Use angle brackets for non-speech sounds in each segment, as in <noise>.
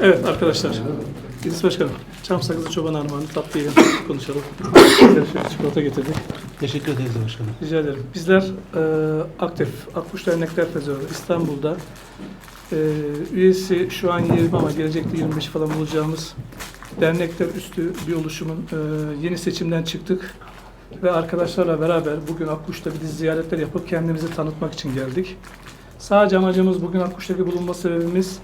Evet arkadaşlar. İdris Başkanım. Çam sakızı çoban armağanı tatlı yiyelim, konuşalım. Şöyle çikolata getirdik. Teşekkür ederiz başkanım. Rica ederim. Bizler e, aktif Akkuş Dernekler Federasyonu İstanbul'da e, üyesi şu an 20 ama gelecekte 25 falan bulacağımız dernekler üstü bir oluşumun e, yeni seçimden çıktık ve arkadaşlarla beraber bugün Akkuş'ta bir dizi ziyaretler yapıp kendimizi tanıtmak için geldik. Sadece amacımız bugün Akkuş'taki bulunma sebebimiz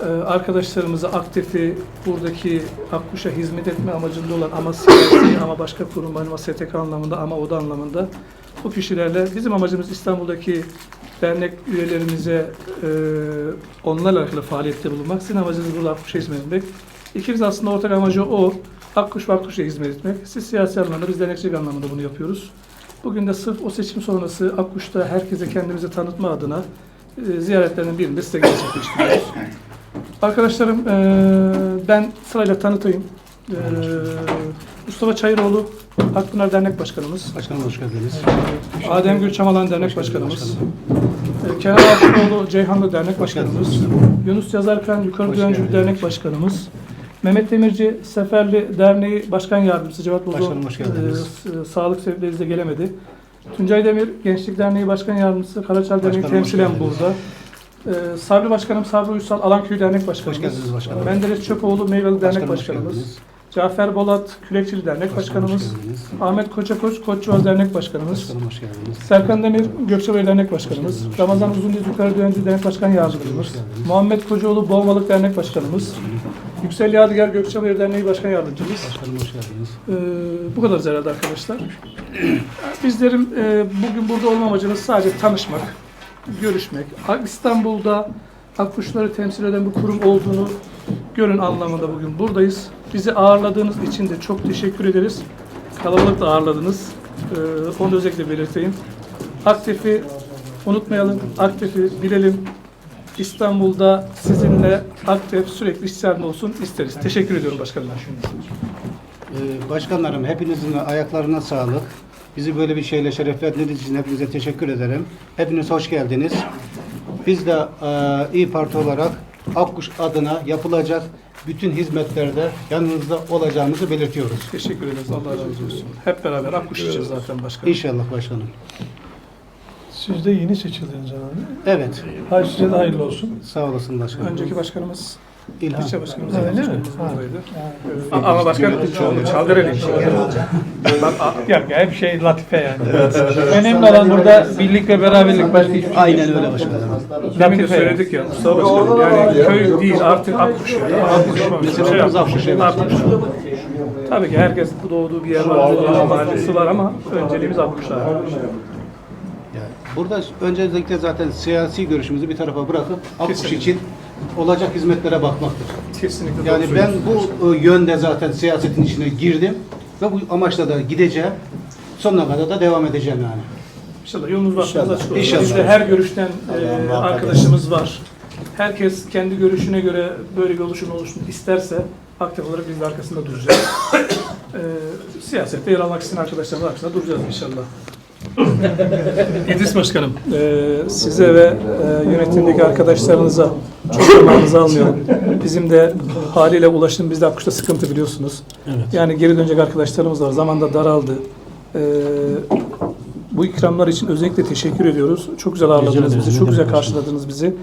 e, arkadaşlarımızı aktifi buradaki Akkuş'a hizmet etme amacında olan ama siyasi ama başka kurum ama STK anlamında ama oda anlamında bu kişilerle bizim amacımız İstanbul'daki dernek üyelerimize e, onlarla alakalı faaliyette bulunmak. Sizin amacınız burada Akkuş'a hizmet etmek. İkimiz aslında ortak amacı o. Akkuş ve Akkuş'a hizmet etmek. Siz siyasi anlamda, biz dernekçilik anlamında bunu yapıyoruz. Bugün de sırf o seçim sonrası Akkuş'ta herkese kendimizi tanıtma adına e, ziyaretlerinin birini de size gerçekleştiriyoruz. Arkadaşlarım e, ben sırayla tanıtayım. E, Mustafa Çayıroğlu Akpınar Dernek Başkanımız. Başkanım hoş geldiniz. Adem Gül Çamalan Dernek Başkanımız. başkanım. E, Kenan Akçıoğlu Ceyhanlı Dernek Başkanımız. Yunus Yazarkan Yukarı geldiniz. Dernek Başkanımız. Mehmet Demirci Seferli Derneği Başkan Yardımcısı Cevat Bozo Başkanım, hoş geldiniz. e, s- sağlık sebepleriyle gelemedi. Tuncay Demir Gençlik Derneği Başkan Yardımcısı Karaçal Derneği Başkanım, temsilen burada. Ee, Sabri Başkanım Sabri Uysal Alanköy Dernek Başkanımız. Hoş geldiniz başkanım. Menderes Çöpoğlu Meyveli Dernek Başkanım, Başkanımız. geldiniz. Cafer Bolat Kürekçili Dernek Başkanım, Başkanımız. Ahmet Koçakoç Koççuaz Dernek Başkanımız. Başkanım hoş geldiniz. Serkan Demir Gökçebayır Dernek Başkanımız. Geldiniz. Ramazan Uzundiz Yukarı Düğüncü Dernek Başkan Yardımcımız. Muhammed Kocaoğlu Boğmalık Dernek Başkanımız. Yüksel Yadigar Gökçebayır Derneği Başkan Yardımcımız. Başkanım hoş geldiniz. Ee, bu kadar herhalde arkadaşlar. <clears throat> Bizlerin e, bugün burada olma amacımız sadece tanışmak, görüşmek. İstanbul'da Akkuşları temsil eden bir kurum olduğunu görün anlamında bugün buradayız. Bizi ağırladığınız için de çok teşekkür ederiz. Kalabalık da ağırladınız. Ee, onu da özellikle belirteyim. Aktif'i unutmayalım, aktifi bilelim. İstanbul'da sizinle aktif sürekli işlerinde olsun isteriz. Teşekkür ediyorum başkanım. Ee, başkanlarım hepinizin ayaklarına sağlık. Bizi böyle bir şeyle şereflendirdiğiniz için hepinize teşekkür ederim. Hepiniz hoş geldiniz. Biz de e, İyi Parti olarak Akkuş adına yapılacak bütün hizmetlerde yanınızda olacağımızı belirtiyoruz. Teşekkür ederiz. Allah razı olsun. Hep beraber akkuş içeceğiz zaten başkanım. İnşallah başkanım. Siz de yeni seçildiniz herhalde. Evet. Hayır size de hayırlı olsun. Sağ olasın başkanım. Önceki başkanımız, İlhan. ilçe başkanımız, Öyle Öyle mi? Ha. Ama başkan çoğunluğu Çaldereli. Yok ya hep şey latife yani. Önemli olan burada birlik ve beraberlik başka hiçbir şey Aynen öyle başkanım. Demin de söyledik ya Mustafa Başkanım. Yani köy değil artık akkuş. yani. Akkuş. Bizim Şey adımız akkuş. Tabii ki herkes doğduğu bir yer var, bir mahallesi var ama önceliğimiz akkuşlar. Burada öncelikle zaten siyasi görüşümüzü bir tarafa bırakıp Akkuş için olacak hizmetlere bakmaktır. Kesinlikle Yani ben bu e, yönde zaten siyasetin içine girdim ve bu amaçla da gideceğim. Sonuna kadar da devam edeceğim yani. İnşallah yolunuz başınız açık olsun. İnşallah. Bizde her görüşten e, arkadaşımız var. Herkes kendi görüşüne göre böyle bir oluşum oluşsun isterse aktif olarak biz de arkasında duracağız. <coughs> e, siyasette yer almak isteyen arkadaşlarımız arkasında duracağız inşallah. <laughs> İdris Başkanım, e, size ve e, yönetimdeki arkadaşlarınıza çok zamanınızı almayalım. Bizim de haliyle ulaşım bizde Akkuş'ta sıkıntı biliyorsunuz. Yani geri dönecek arkadaşlarımız var. Zamanda daraldı. E, bu ikramlar için özellikle teşekkür ediyoruz. Çok güzel ağırladınız bizi, çok güzel karşıladınız bizi.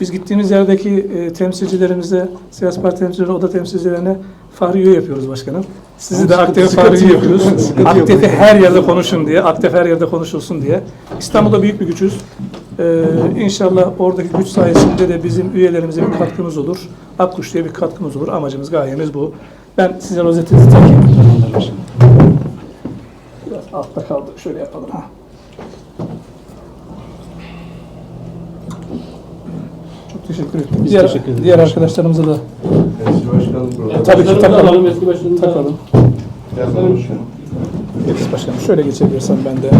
Biz gittiğimiz yerdeki e, temsilcilerimize, siyasi parti temsilcileri, oda temsilcilerine fahri üye yapıyoruz başkanım. Sizi de aktif fahri üye yapıyoruz. Aktif'i her yerde konuşun diye, aktif her yerde konuşulsun diye. İstanbul'da büyük bir gücüz. Ee, inşallah oradaki güç sayesinde de bizim üyelerimize bir katkımız olur. Akkuş diye bir katkımız olur. Amacımız, gayemiz bu. Ben size rozetinizi takayım. Biraz altta kaldı. Şöyle yapalım. Ha. Çok teşekkür ederim. Diğer, diğer arkadaşlarımıza da tabii ki takalım. Takalım. Yetiş başkanım. Şöyle geçebilirsem ben de.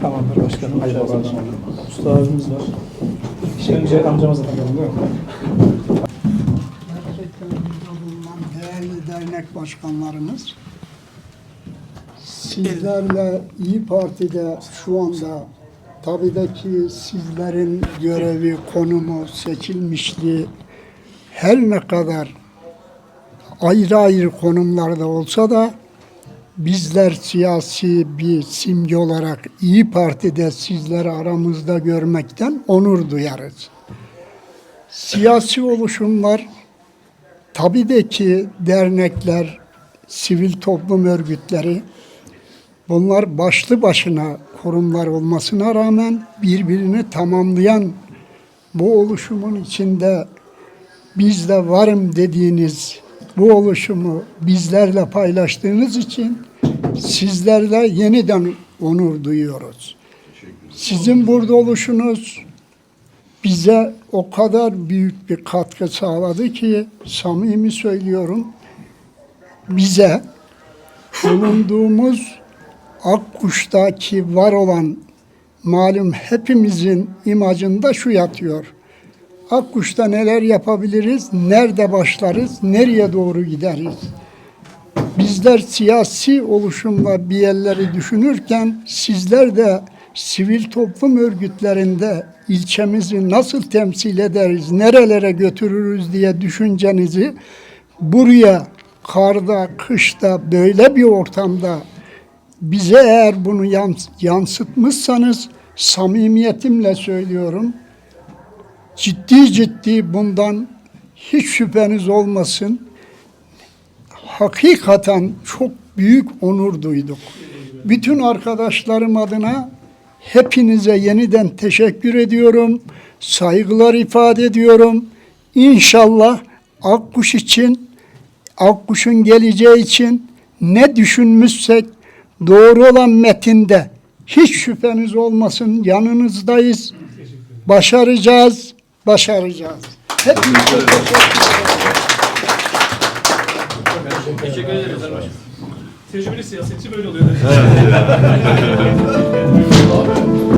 Tamamdır başkanım. Hayırlı olsun. Usta abimiz var. Önce amcamıza takalım değil mi? Dernek başkanlarımız, sizlerle İyi Parti'de şu anda tabii de ki sizlerin görevi, konumu, seçilmişliği her ne kadar ayrı ayrı konumlarda olsa da bizler siyasi bir simge olarak İyi Parti'de sizleri aramızda görmekten onur duyarız. Siyasi oluşumlar Tabii ki dernekler, sivil toplum örgütleri bunlar başlı başına kurumlar olmasına rağmen birbirini tamamlayan bu oluşumun içinde biz de varım dediğiniz bu oluşumu bizlerle paylaştığınız için sizlerle yeniden onur duyuyoruz. Sizin burada oluşunuz bize o kadar büyük bir katkı sağladı ki samimi söylüyorum bize bulunduğumuz Akkuş'taki var olan malum hepimizin imajında şu yatıyor. Akkuş'ta neler yapabiliriz, nerede başlarız, nereye doğru gideriz? Bizler siyasi oluşumla bir yerleri düşünürken sizler de sivil toplum örgütlerinde ilçemizi nasıl temsil ederiz, nerelere götürürüz diye düşüncenizi buraya karda, kışta böyle bir ortamda bize eğer bunu yans- yansıtmışsanız samimiyetimle söylüyorum. Ciddi ciddi bundan hiç şüpheniz olmasın. Hakikaten çok büyük onur duyduk. Bütün arkadaşlarım adına hepinize yeniden teşekkür ediyorum. Saygılar ifade ediyorum. İnşallah Akkuş için, Akkuş'un geleceği için ne düşünmüşsek doğru olan metinde hiç şüpheniz olmasın yanınızdayız. Başaracağız, başaracağız. Hepinize teşekkür ederim. Tecrübeli siyasetçi böyle oluyor. <laughs>